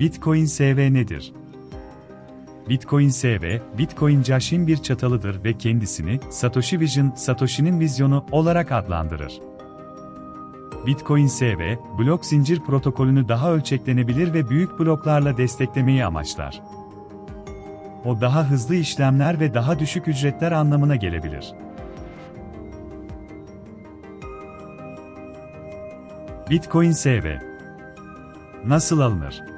Bitcoin SV nedir? Bitcoin SV, Bitcoin Cash'in bir çatalıdır ve kendisini Satoshi Vision, Satoshi'nin vizyonu olarak adlandırır. Bitcoin SV, blok zincir protokolünü daha ölçeklenebilir ve büyük bloklarla desteklemeyi amaçlar. O daha hızlı işlemler ve daha düşük ücretler anlamına gelebilir. Bitcoin SV Nasıl alınır?